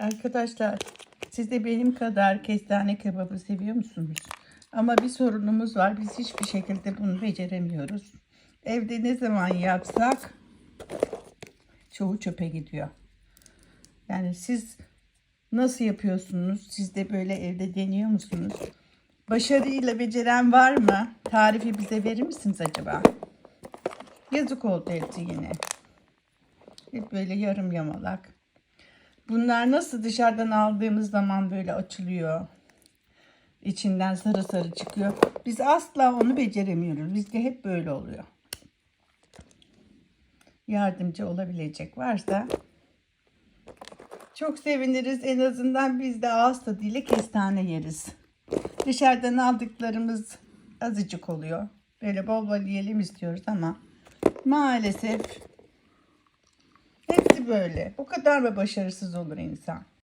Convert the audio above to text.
Arkadaşlar siz de benim kadar kestane kebabı seviyor musunuz? Ama bir sorunumuz var. Biz hiçbir şekilde bunu beceremiyoruz. Evde ne zaman yapsak çoğu çöpe gidiyor. Yani siz nasıl yapıyorsunuz? Siz de böyle evde deniyor musunuz? Başarıyla beceren var mı? Tarifi bize verir misiniz acaba? Yazık oldu eti yine. Hep böyle yarım yamalak. Bunlar nasıl dışarıdan aldığımız zaman böyle açılıyor. İçinden sarı sarı çıkıyor. Biz asla onu beceremiyoruz. Bizde hep böyle oluyor. Yardımcı olabilecek varsa çok seviniriz. En azından biz de ağız tadıyla kestane yeriz. Dışarıdan aldıklarımız azıcık oluyor. Böyle bol bol yiyelim istiyoruz ama maalesef böyle. Bu kadar mı başarısız olur insan?